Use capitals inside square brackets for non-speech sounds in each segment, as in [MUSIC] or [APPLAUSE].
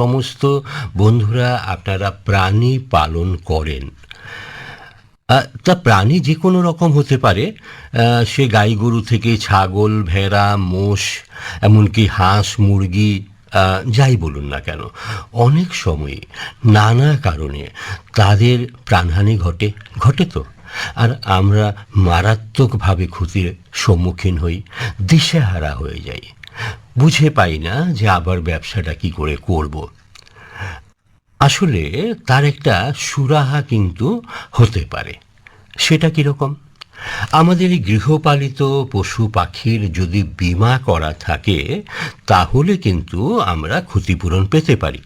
সমস্ত বন্ধুরা আপনারা প্রাণী পালন করেন। তা প্রাণী যে কোনো রকম হতে পারে। সে গাই গরু থেকে ছাগল, ভেড়া, মোষ, এমনকি হাঁস, মুরগি যাই বলুন না কেন, অনেক সময় নানা কারণে তাদের প্রাণহানি ঘটে ঘটে তো। আর আমরা মারাত্মকভাবে ক্ষতির সম্মুখীন হই, দিশেহারা হয়ে যাই। বুঝে পাই না যে আবার ব্যবসাটা কি করে করব। আসলে তার একটা সুরাহা কিন্তু হতে পারে। সেটা কীরকম আমাদের এই গৃহপালিত পশু পাখির যদি বীমা করা থাকে, তাহলে কিন্তু আমরা ক্ষতিপূরণ পেতে পারি।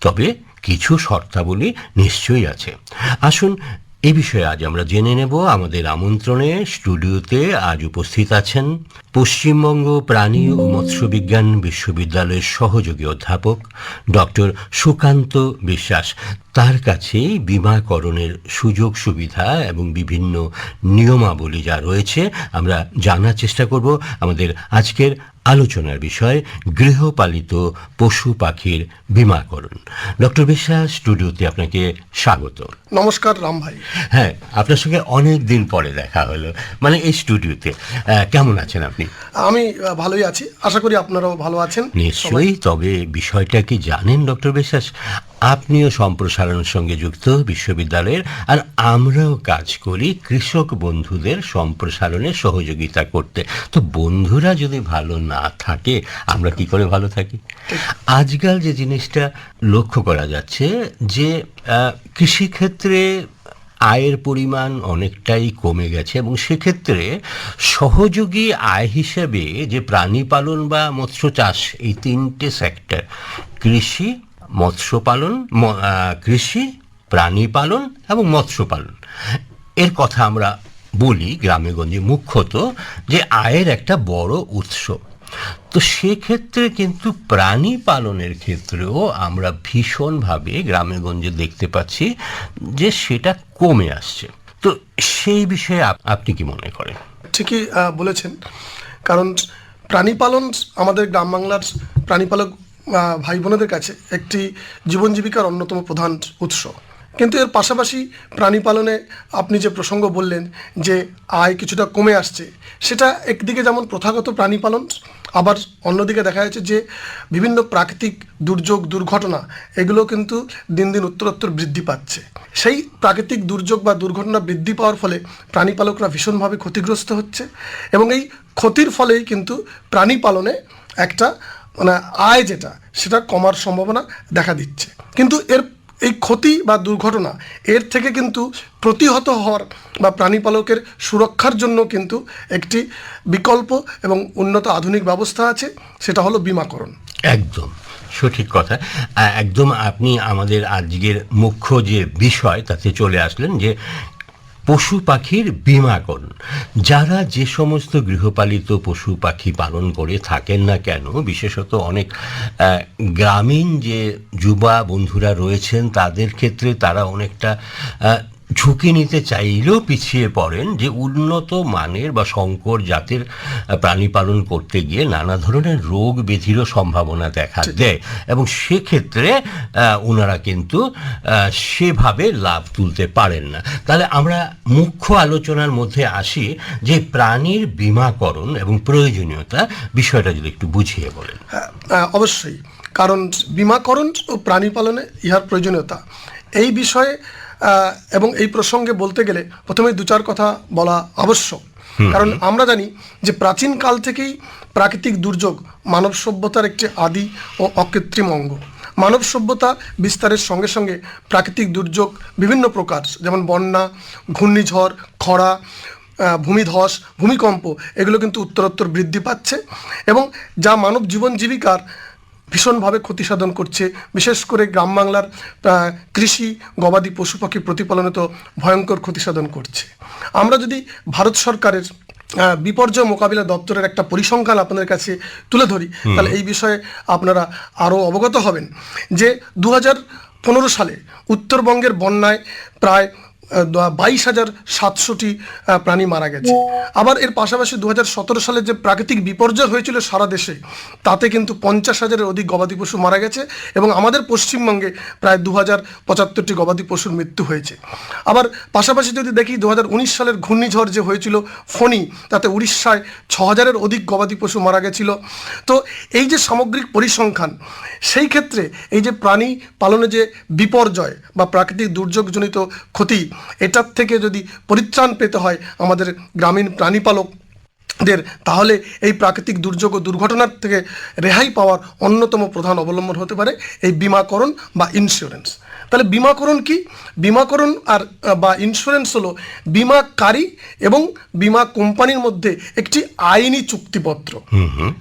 তবে কিছু শর্তাবলী নিশ্চয়ই আছে। আসুন এ বিষয়ে আজ আমরা জেনে নেব আমাদের আমন্ত্রণে স্টুডিওতে আজ উপস্থিত আছেন পশ্চিমবঙ্গ প্রাণী ও মৎস্যবিজ্ঞান বিশ্ববিদ্যালয়ের সহযোগী অধ্যাপক ডক্টর সুকান্ত বিশ্বাস। তার কাছে বিমাকরণের সুযোগ সুবিধা এবং বিভিন্ন নিয়মাবলী যা রয়েছে আমরা জানার চেষ্টা করব আমাদের আজকের আলোচনার বিষয় গৃহপালিত পশু পাখির বিমাকরণ। ডক্টর বিশ্বাস স্টুডিওতে আপনাকে স্বাগত। নমস্কার রাম ভাই। হ্যাঁ আপনার সঙ্গে অনেক দিন পরে দেখা হলো মানে এই স্টুডিওতে। কেমন আছেন আপনি? আমি ভালোই আছি। আশা করি আপনারাও ভালো আছেন। নিশ্চয়ই তবে বিষয়টা কি জানেন ডক্টর বিশ্বাস? আপনিও সম্প্রসারণের সঙ্গে যুক্ত বিশ্ববিদ্যালয়ের আর আমরাও কাজ করি কৃষক বন্ধুদের সম্প্রসারণে সহযোগিতা করতে। তো বন্ধুরা যদি ভালো না থাকে, আমরা কি করে ভালো থাকি? আজকাল যে জিনিসটা লক্ষ্য করা যাচ্ছে যে কৃষিক্ষেত্রে আয়ের পরিমাণ অনেকটাই কমে গেছে এবং সেক্ষেত্রে সহযোগী আয় হিসেবে যে প্রাণী পালন বা মৎস্য চাষ, এই তিনটে সেক্টর কৃষি মৎস্য পালন কৃষি প্রাণী পালন এবং মৎস্য পালন এর কথা আমরা বলি গ্রামেগঞ্জে মুখ্যত যে আয়ের একটা বড় উৎস। তো সেক্ষেত্রে কিন্তু প্রাণী পালনের ক্ষেত্রেও আমরা ভীষণভাবে গ্রামেগঞ্জে দেখতে পাচ্ছি যে সেটা কমে আসছে। তো সেই বিষয়ে আপ- আপনি কি মনে করেন? ঠিকই বলেছেন। কারণ প্রাণী পালন আমাদের গ্রাম বাংলার প্রাণীপালক আহ, ভাই বোনেদের কাছে একটি জীবন জীবিকার অন্যতম প্রধান উৎস। কিন্তু এর পাশাপাশি প্রাণী পালনে আপনি যে প্রসঙ্গ বললেন যে আয় কিছুটা কমে আসছে, সেটা একদিকে যেমন প্রথাগত প্রাণী পালন আবার অন্যদিকে দেখা যাচ্ছে যে বিভিন্ন প্রাকৃতিক দুর্যোগ, দুর্ঘটনা, এগুলো কিন্তু দিন দিন উত্তরোত্তর বৃদ্ধি পাচ্ছে। সেই প্রাকৃতিক দুর্যোগ বা দুর্ঘটনা বৃদ্ধি পাওয়ার ফলে প্রাণী পালকরা ভীষণভাবে ক্ষতিগ্রস্ত হচ্ছে এবং এই ক্ষতির ফলেই কিন্তু প্রাণী পালনে একটা মানে আয় যেটা, সেটা কমার সম্ভাবনা দেখা দিচ্ছে। কিন্তু এর এই ক্ষতি বা দুর্ঘটনা, এর থেকে কিন্তু প্রতিহত হওয়ার বা প্রাণীপালকের সুরক্ষার জন্য কিন্তু একটি বিকল্প এবং উন্নত আধুনিক ব্যবস্থা আছে, সেটা হলো বিমাকরণ। একদম, সঠিক কথা। একদম আপনি আমাদের আজকের মুখ্য যে বিষয়, তাতে চলে আসলেন যে পশু পাখির বীমাকরণ যারা যে সমস্ত গৃহপালিত পশু পাখি পালন করে থাকেন না কেন, বিশেষত অনেক গ্রামীণ যে যুবা বন্ধুরা রয়েছেন, তাদের ক্ষেত্রে তারা অনেকটা ঝুঁকি নিতে চাইলেও পিছিয়ে পড়েন যে উন্নত মানের বা সংকর জাতের প্রাণী পালন করতে গিয়ে নানা ধরনের রোগ ব্যাধিরও সম্ভাবনা দেখা দেয়। এবং সেক্ষেত্রে ওনারা কিন্তু সেভাবে লাভ তুলতে পারেন না। তাহলে আমরা মুখ্য আলোচনার মধ্যে আসি যে প্রাণীর বিমাকরণ এবং প্রয়োজনীয়তা বিষয়টা যদি একটু বুঝিয়ে বলেন। হ্যাঁ, অবশ্যই। কারণ বিমাকরণ ও প্রাণী পালনে ইহার প্রয়োজনীয়তা। এই বিষয়ে এবং এই প্রসঙ্গে বলতে গেলে প্রথমে দু চার কথা বলা আবশ্যক। কারণ আমরা জানি যে প্রাচীন কাল থেকেই প্রাকৃতিক দুর্যোগ মানব সভ্যতার একটি আদি ও অকৃত্রিম অঙ্গ। মানব সভ্যতা বিস্তারের সঙ্গে সঙ্গে প্রাকৃতিক দুর্যোগ বিভিন্ন প্রকার যেমন বন্যা ঘূর্ণিঝড় খরা ভূমিধস ভূমিকম্প এগুলো কিন্তু উত্তরোত্তর বৃদ্ধি পাচ্ছে এবং যা মানব জীবন জীবিকার ভীষণভাবে ক্ষতি সাধন করছে। বিশেষ করে গ্রাম বাংলার কৃষি গবাদি পশু পাখি প্রতিপালনে তো ভয়ঙ্কর ক্ষতি সাধন করছে। আমরা যদি ভারত সরকারের বিপর্যয় মোকাবিলা দপ্তরের একটা পরিসংখ্যান আপনাদের কাছে তুলে ধরি তাহলে এই বিষয়ে আপনারা আরও অবগত হবেন যে দু পনেরো সালে উত্তরবঙ্গের বন্যায় প্রায় বাইশ হাজার সাতশোটি প্রাণী মারা গেছে। আবার এর পাশাপাশি দু হাজার সতেরো সালে যে প্রাকৃতিক বিপর্যয় হয়েছিল সারা দেশে, তাতে কিন্তু পঞ্চাশ হাজারের অধিক গবাদি পশু মারা গেছে এবং আমাদের পশ্চিমবঙ্গে প্রায় দু হাজার পঁচাত্তরটি গবাদি পশুর মৃত্যু হয়েছে। আবার পাশাপাশি যদি দেখি দু হাজার উনিশ সালের ঘূর্ণিঝড় যে হয়েছিল ফণি, তাতে উড়িষ্যায় ছ হাজারের অধিক গবাদি পশু মারা গেছিল। তো এই যে সামগ্রিক পরিসংখ্যান, সেই ক্ষেত্রে এই যে প্রাণী পালনে যে বিপর্যয় বা প্রাকৃতিক দুর্যোগজনিত ক্ষতি এটার থেকে যদি পরিত্রাণ পেতে হয় আমাদের গ্রামীণ প্রাণীপালক দের তাহলে এই প্রাকৃতিক দুর্যোগ ও দুর্ঘটনার থেকে রেহাই পাওয়ার অন্যতম প্রধান অবলম্বন হতে পারে এই বিমাকরণ বা ইন্স্যুরেন্স তাহলে বিমাকরণ কি? বিমাকরণ আর বা ইন্স্যুরেন্স হলো বিমাকারী এবং বিমা কোম্পানির মধ্যে একটি আইনি চুক্তিপত্র।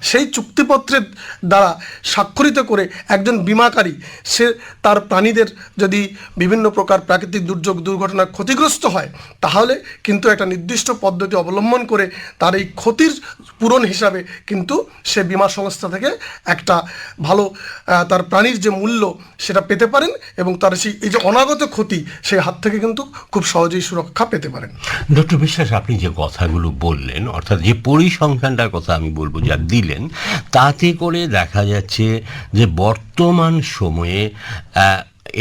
সেই চুক্তিপত্রের দ্বারা স্বাক্ষরিত করে একজন বিমাকারী সে তার প্রাণীদের যদি বিভিন্ন প্রকার প্রাকৃতিক দুর্যোগ দুর্ঘটনা ক্ষতিগ্রস্ত হয় তাহলে কিন্তু একটা নির্দিষ্ট পদ্ধতি অবলম্বন করে তার এই ক্ষতির পূরণ হিসাবে কিন্তু সে বিমা সংস্থা থেকে একটা ভালো তার প্রাণীর যে মূল্য সেটা পেতে পারেন এবং তার সেই এই যে অনাগত ক্ষতি, সেই হাত থেকে কিন্তু খুব সহজেই সুরক্ষা পেতে পারেন। ডক্টর বিশ্বাস, আপনি যে কথাগুলো বললেন, অর্থাৎ যে পরিসংখ্যানটার কথা আমি বলব যা দিলেন, তাতে করে দেখা যাচ্ছে যে বর্তমান সময়ে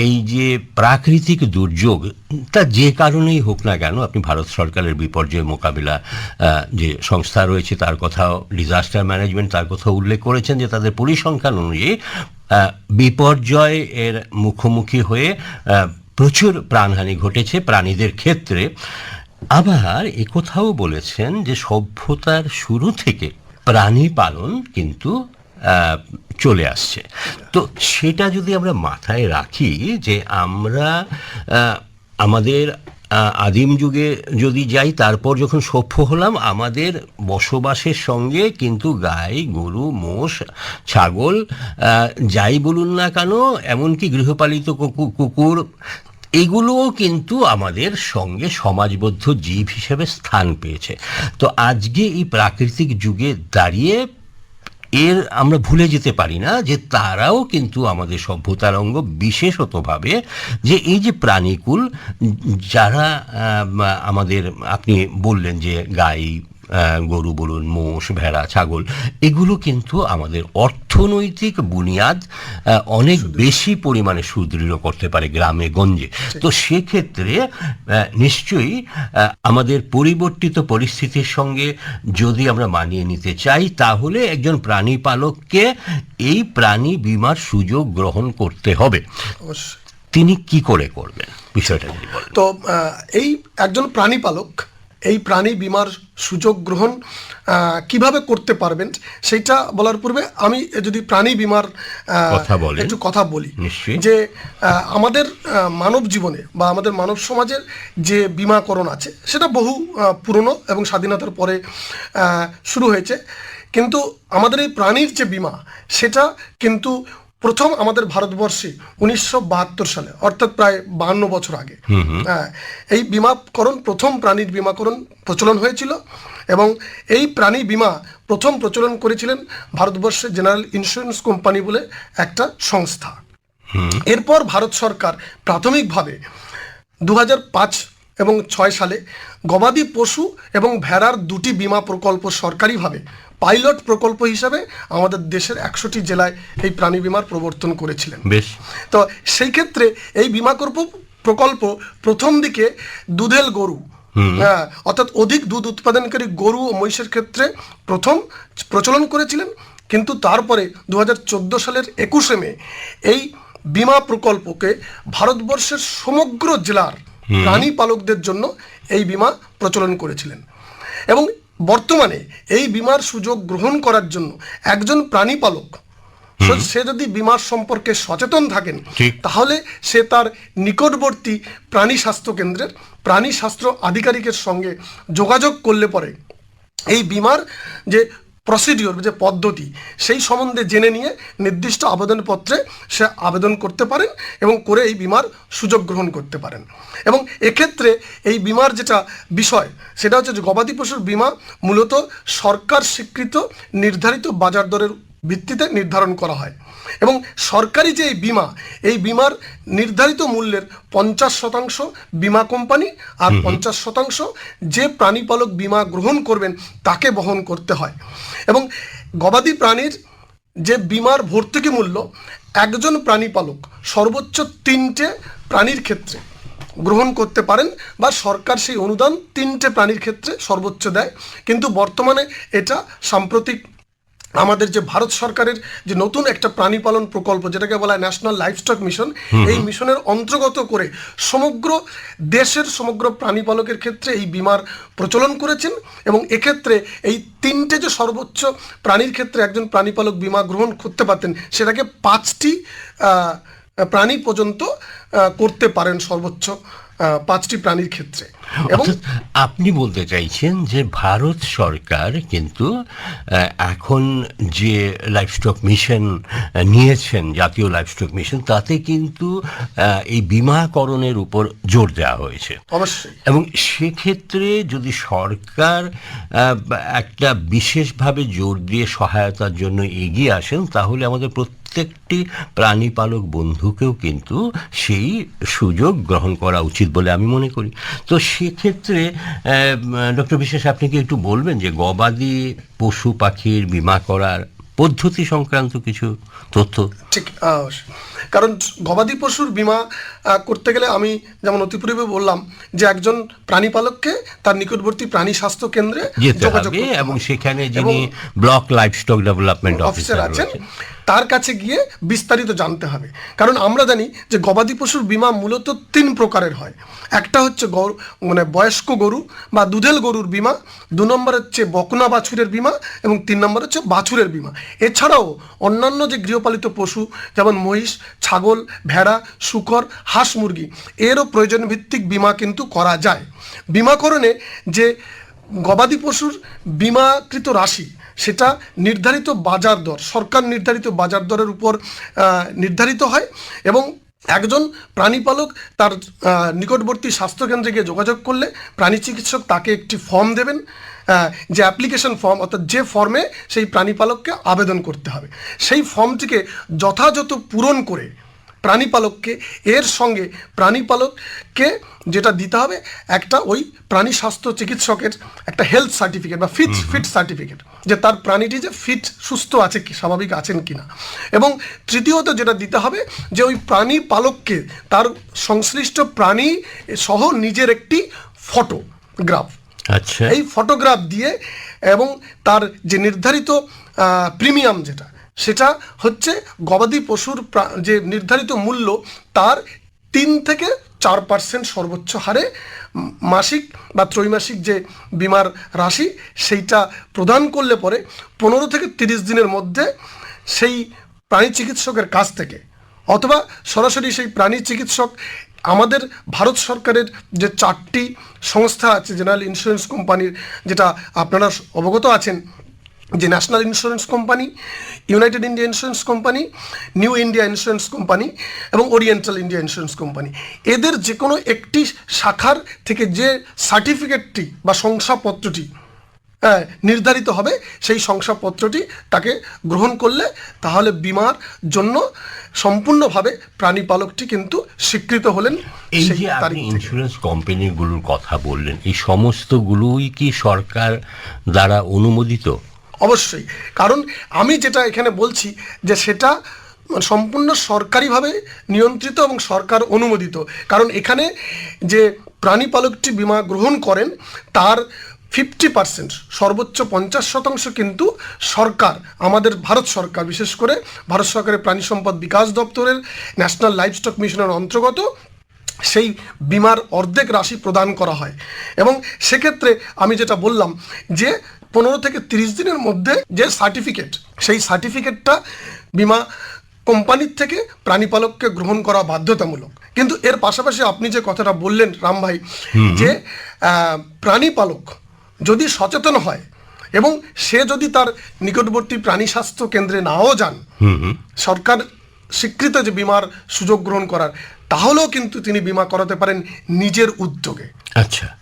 এই যে প্রাকৃতিক দুর্যোগ, তা যে কারণেই হোক না কেন, আপনি ভারত সরকারের বিপর্যয় মোকাবিলা যে সংস্থা রয়েছে, তার কথাও ডিজাস্টার ম্যানেজমেন্ট তার কথা উল্লেখ করেছেন যে তাদের পরিসংখ্যান অনুযায়ী বিপর্যয় এর মুখোমুখি হয়ে প্রচুর প্রাণহানি ঘটেছে প্রাণীদের ক্ষেত্রে। আবার একথাও বলেছেন যে সভ্যতার শুরু থেকে প্রাণী পালন কিন্তু চলে আসছে। তো সেটা যদি আমরা মাথায় রাখি যে আমরা আমাদের আদিম যুগে যদি যাই, তারপর যখন সভ্য হলাম, আমাদের বসবাসের সঙ্গে কিন্তু গাই, গরু, মোষ, ছাগল যাই বলুন না কেন, এমনকি গৃহপালিত কুকু- কুকুর, এগুলোও কিন্তু আমাদের সঙ্গে সমাজবদ্ধ জীব হিসেবে স্থান পেয়েছে। তো আজকে এই প্রাকৃতিক যুগে দাঁড়িয়ে এর আমরা ভুলে যেতে পারি না যে তারাও কিন্তু আমাদের সভ্যতার অঙ্গ বিশেষতভাবে যে এই যে প্রাণীকুল, যারা আমাদের, আপনি বললেন যে গাই গরু বলুন মোষ ভেড়া ছাগল এগুলো কিন্তু আমাদের অর্থনৈতিক বুনিয়াদ অনেক বেশি পরিমাণে সুদৃঢ় করতে পারে গ্রামে গঞ্জে। তো সেক্ষেত্রে নিশ্চয়ই আমাদের পরিবর্তিত পরিস্থিতির সঙ্গে যদি আমরা মানিয়ে নিতে চাই তাহলে একজন প্রাণী পালককে এই প্রাণী বিমার সুযোগ গ্রহণ করতে হবে। তিনি কি করে করবেন? বিষয়টা তো এই একজন প্রাণী পালক এই প্রাণী বিমার সুযোগ গ্রহণ কীভাবে করতে পারবেন সেটা বলার পূর্বে আমি যদি প্রাণী বিমার একটু কথা বলি। যে আমাদের মানব জীবনে বা আমাদের মানব সমাজের যে বিমাকরণ আছে সেটা বহু পুরনো এবং স্বাধীনতার পরে শুরু হয়েছে। কিন্তু আমাদের এই প্রাণীর যে বিমা সেটা কিন্তু প্রথম আমাদের ভারতবর্ষে উনিশশো বাহাত্তর সালে অর্থাৎ প্রায় বাহান্ন বছর আগে। হ্যাঁ, এই বিমাকরণ প্রথম প্রাণীর বিমাকরণ প্রচলন হয়েছিল এবং এই প্রাণী বিমা প্রথম প্রচলন করেছিলেন ভারতবর্ষের জেনারেল ইন্স্যুরেন্স কোম্পানি বলে একটা সংস্থা। এরপর ভারত সরকার প্রাথমিকভাবে দু পাঁচ এবং ছয় সালে গবাদি পশু এবং ভেড়ার দুটি বীমা প্রকল্প সরকারিভাবে পাইলট প্রকল্প হিসাবে আমাদের দেশের একশোটি জেলায় এই প্রাণী বিমার প্রবর্তন করেছিলেন। বেশ। তো সেই ক্ষেত্রে এই বিমা প্রকল্প প্রথম দিকে দুধেল গরু হ্যাঁ অর্থাৎ অধিক দুধ উৎপাদনকারী গরু ও মহিষের ক্ষেত্রে প্রথম প্রচলন করেছিলেন। কিন্তু তারপরে দু হাজার চোদ্দ সালের একুশে মে এই বিমা প্রকল্পকে ভারতবর্ষের সমগ্র জেলার প্রাণী পালকদের জন্য এই বিমা প্রচলন করেছিলেন। এবং বর্তমানে এই বিমার সুযোগ গ্রহণ করার জন্য একজন প্রাণী পালক সে- সে যদি বিমার সম্পর্কে সচেতন থাকেন তাহলে সে তার নিকটবর্তী প্রাণী স্বাস্থ্য কেন্দ্রের প্রাণী স্বাস্থ্য আধিকারিকের সঙ্গে যোগাযোগ করলে পরে এই বিমার যে প্রসিডিওর যে পদ্ধতি, সেই সম্বন্ধে জেনে নিয়ে নির্দিষ্ট আবেদনপত্রে সে আবেদন করতে পারেন এবং করে এই বিমার সুযোগ গ্রহণ করতে পারেন। এবং এক্ষেত্রে এই বিমার যেটা বিষয়, সেটা হচ্ছে যে গবাদি পশুর বিমা মূলত সরকার স্বীকৃত নির্ধারিত বাজার দরের ভিত্তিতে নির্ধারণ করা হয়। এবং সরকারি যে এই বিমা এই বিমার নির্ধারিত মূল্যের পঞ্চাশ শতাংশ বিমা কোম্পানি আর পঞ্চাশ শতাংশ যে প্রাণীপালক বিমা গ্রহণ করবেন তাকে বহন করতে হয়। এবং গবাদি প্রাণীর যে বিমার ভর্তুকি মূল্য একজন প্রাণীপালক সর্বোচ্চ তিনটে প্রাণীর ক্ষেত্রে গ্রহণ করতে পারেন বা সরকার সেই অনুদান তিনটে প্রাণীর ক্ষেত্রে সর্বোচ্চ দেয়। কিন্তু বর্তমানে এটা সাম্প্রতিক আমাদের যে ভারত সরকারের যে নতুন একটা প্রাণী পালন প্রকল্প যেটাকে বলা হয় ন্যাশনাল লাইফস্টক মিশন এই মিশনের অন্তর্গত করে সমগ্র দেশের সমগ্র প্রাণী পালকের ক্ষেত্রে এই বিমার প্রচলন করেছেন এবং এক্ষেত্রে এই তিনটে যে সর্বোচ্চ প্রাণীর ক্ষেত্রে একজন প্রাণী পালক বিমা গ্রহণ করতে পারতেন সেটাকে পাঁচটি প্রাণী পর্যন্ত করতে পারেন সর্বোচ্চ পাঁচটি প্রাণীর ক্ষেত্রে। [LAUGHS] আপনি বলতে চাইছেন যে ভারত সরকার কিন্তু এখন যে লাইফস্টক মিশন নিয়েছেন জাতীয় লাইফস্টক মিশন তাতে কিন্তু এই বিমাকরণের উপর জোর দেওয়া হয়েছে। অবশ্যই। এবং সেক্ষেত্রে যদি সরকার একটা বিশেষভাবে জোর দিয়ে সহায়তার জন্য এগিয়ে আসেন তাহলে আমাদের প্রত্যেকটি প্রাণীপালক বন্ধুকেও কিন্তু সেই সুযোগ গ্রহণ করা উচিত বলে আমি মনে করি। তো সেক্ষেত্রে ডক্টর বিশ্বাস আপনি কি একটু বলবেন যে গবাদি পশু পাখির বীমা করার পদ্ধতি সংক্রান্ত কিছু তথ্য? ঠিক কারণ গবাদি পশুর বীমা করতে গেলে আমি যেমন অতিপূর্বে বললাম যে একজন প্রাণী পালককে তার নিকটবর্তী প্রাণী স্বাস্থ্য কেন্দ্রে যোগাযোগ এবং সেখানে যিনি ব্লক লাইফস্টক ডেভেলপমেন্ট অফিসার আছেন। তার কাছে গিয়ে বিস্তারিত জানতে হবে। কারণ আমরা জানি যে গবাদি পশুর বীমা মূলত তিন প্রকারের হয়। একটা হচ্ছে গরু মানে বয়স্ক গরু বা দুধেল গরুর বীমা, দু নম্বর হচ্ছে বকনা বাছুরের বীমা এবং তিন নম্বর হচ্ছে বাছুরের বীমা। এছাড়াও অন্যান্য যে গৃহপালিত পশু, যেমন মহিষ, ছাগল, ভেড়া, শুকর, হাঁস মুরগি, এরও প্রয়োজন ভিত্তিক বীমা কিন্তু করা যায়। বীমাকরণে যে গবাদি পশুর বিমাকৃত রাশি সেটা নির্ধারিত বাজার দর, সরকার নির্ধারিত বাজার দরের উপর নির্ধারিত হয় এবং একজন প্রাণীপালক তার নিকটবর্তী স্বাস্থ্যকেন্দ্রে গিয়ে যোগাযোগ করলে প্রাণী চিকিৎসক তাকে একটি ফর্ম দেবেন যে অ্যাপ্লিকেশন ফর্ম অর্থাৎ যে ফর্মে সেই প্রাণীপালককে আবেদন করতে হবে। সেই ফর্মটিকে যথাযথ পূরণ করে প্রাণীপালককে এর সঙ্গে প্রাণীপালককে যেটা দিতে হবে একটা ওই প্রাণী স্বাস্থ্য চিকিৎসকের একটা হেলথ সার্টিফিকেট বা ফিট ফিট সার্টিফিকেট যে তার প্রাণীটি যে ফিট সুস্থ আছে কি স্বাভাবিক আছেন কি না এবং তৃতীয়ত যেটা দিতে হবে যে ওই প্রাণী পালককে তার সংশ্লিষ্ট প্রাণী সহ নিজের একটি ফটোগ্রাফ আচ্ছা। এই ফটোগ্রাফ দিয়ে এবং তার যে নির্ধারিত প্রিমিয়াম যেটা সেটা হচ্ছে গবাদি পশুর যে নির্ধারিত মূল্য, তার তিন থেকে চার পার্সেন্ট সর্বোচ্চ হারে মাসিক বা ত্রৈমাসিক যে বিমার রাশি, সেইটা প্রদান করলে পরে পনেরো থেকে তিরিশ দিনের মধ্যে সেই প্রাণী চিকিৎসকের কাছ থেকে অথবা সরাসরি সেই প্রাণী চিকিৎসক আমাদের ভারত সরকারের যে চারটি সংস্থা আছে জেনারেল ইন্স্যুরেন্স কোম্পানির যেটা আপনারা অবগত আছেন যে national insurance company united India insurance company new India insurance company এবং ওরিয়েন্টাল ইন্ডিয়া ইন্স্যুরেন্স কোম্পানি এদের যে কোনো একটি শাখার থেকে যে সার্টিফিকেটটি বা শংসাপত্রটি হ্যাঁ, নির্ধারিত হবে সেই শংসাপত্রটি তাকে গ্রহণ করলে তাহলে বিমার জন্য সম্পূর্ণভাবে প্রাণী পালকটি কিন্তু স্বীকৃত হলেন এই যে আপনি ইন্স্যুরেন্স কোম্পানিগুলোর কথা বললেন এই সমস্তগুলোই কি সরকার দ্বারা অনুমোদিত? অবশ্যই। কারণ আমি যেটা এখানে বলছি যে সেটা সম্পূর্ণ সরকারিভাবে নিয়ন্ত্রিত এবং সরকার অনুমোদিত। কারণ এখানে যে প্রাণী পালকটি বীমা গ্রহণ করেন, তার ফিফটি পার্সেন্ট সর্বোচ্চ পঞ্চাশ শতাংশ কিন্তু সরকার, আমাদের ভারত সরকার। বিশেষ করে ভারত সরকারের প্রাণী সম্পদ বিকাশ দপ্তরের ন্যাশনাল লাইফস্টক মিশনের অন্তর্গত সেই বিমার অর্ধেক রাশি প্রদান করা হয়। এবং সেক্ষেত্রে আমি যেটা বললাম যে পনেরো থেকে তিরিশ দিনের মধ্যে যে সার্টিফিকেট সেই সার্টিফিকেটটা বিমা কোম্পানির থেকে প্রাণীপালককে গ্রহণ করা বাধ্যতামূলক। কিন্তু এর পাশাপাশি আপনি যে কথাটা বললেন রাম ভাই যে প্রাণীপালক যদি সচেতন হয় এবং সে যদি তার নিকটবর্তী প্রাণী স্বাস্থ্য কেন্দ্রে নাও যান সরকার স্বীকৃত যে বিমার সুযোগ গ্রহণ করার তাহলেও কিন্তু তিনি বিমা করাতে পারেন নিজের উদ্যোগে। আচ্ছা।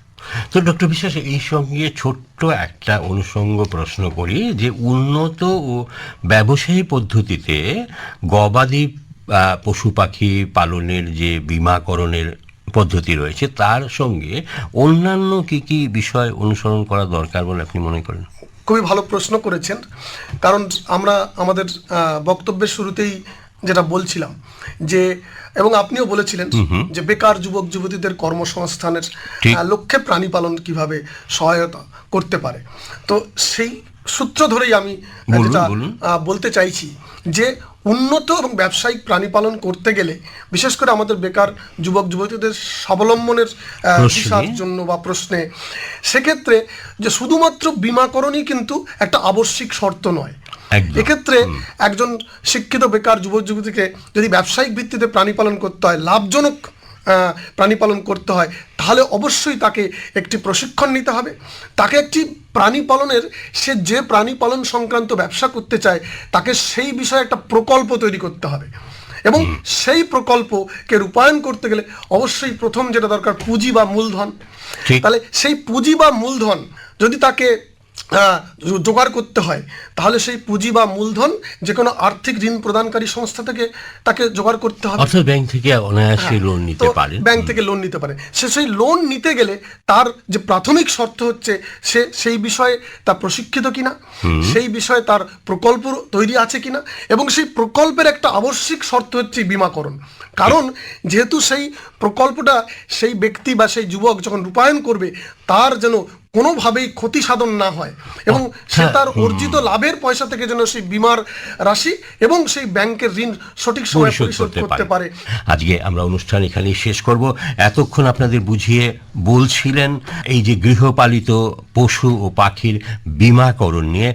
তো ডক্টর বিশ্বাস, এই সঙ্গে ছোট্ট একটা অনুষঙ্গ প্রশ্ন করি যে উন্নত ও ব্যবসায়ী পদ্ধতিতে গবাদি পশু পাখি পালনের যে বীমাকরণের পদ্ধতি রয়েছে, তার সঙ্গে অন্যান্য কি কি বিষয় অনুসরণ করা দরকার বলে আপনি মনে করেন? খুবই ভালো প্রশ্ন করেছেন। কারণ আমরা আমাদের বক্তব্যের শুরুতেই যেটা বলছিলাম যে এবং আপনিও বলেছিলেন যে বেকার যুবক যুবতীদের কর্মসংস্থানের লক্ষ্যে প্রাণী পালন কীভাবে সহায়তা করতে পারে। তো সেই সূত্র ধরেই আমি যেটা বলতে চাইছি যে উন্নত এবং ব্যবসায়িক প্রাণী পালন করতে গেলে বিশেষ করে আমাদের বেকার যুবক যুবতীদের স্বাবলম্বনের দিশার জন্য বা প্রশ্নে সেক্ষেত্রে যে শুধুমাত্র বিমাকরণই কিন্তু একটা আবশ্যিক শর্ত নয়। এক্ষেত্রে একজন শিক্ষিত বেকার যুবক যুবতীকে যদি ব্যবসায়িক ভিত্তিতে প্রাণী পালন করতে হয় লাভজনক প্রাণী পালন করতে হয় তাহলে অবশ্যই তাকে একটি প্রশিক্ষণ নিতে হবে। তাকে একটি প্রাণী পালনের সে যে প্রাণী পালন সংক্রান্ত ব্যবসা করতে চায় তাকে সেই বিষয়ে একটা প্রকল্প তৈরি করতে হবে। এবং সেই প্রকল্পকে রূপায়ণ করতে গেলে অবশ্যই প্রথম যেটা দরকার পুঁজি বা মূলধন। তাহলে সেই পুঁজি বা মূলধন যদি তাকে জোগাড় করতে হয়। তাহলে সেই পুঁজি বা মূলধন যে কোনো আর্থিক ঋণ প্রদানকারী সংস্থা থেকে তাকে জোগাড় করতে হবে। অর্থাৎ ব্যাংক থেকে অনায়াসে লোন নিতে হ্যাঁ, পারে ব্যাংক থেকে লোন নিতে পারে। সে সেই লোন নিতে গেলে তার যে প্রাথমিক শর্ত হচ্ছে সে সেই বিষয়ে তা প্রশিক্ষিত কিনা সেই বিষয়ে তার প্রকল্প তৈরি আছে কিনা এবং সেই প্রকল্পের একটা আবশ্যিক শর্ত হচ্ছে বিমাকরণ। কারণ যেহেতু সেই প্রকল্পটা সেই ব্যক্তি বা সেই যুবক যখন রূপায়ণ করবে তার যেন কোনোভাবেই ক্ষতি সাধন না হয়। এবং সে আচ্ছা, তার অর্জিত লাভের পয়সা থেকে যেন সেই বিমার রাশি এবং সেই ব্যাংকের ঋণ সঠিক সময়ে পরিশোধ করতে পারে। আজকে আমরা অনুষ্ঠান এখানেই শেষ করব। এতক্ষণ আপনাদের বুঝিয়ে বলছিলেন এই যে গৃহপালিত পশু ও পাখির বিমাকরণ নিয়ে।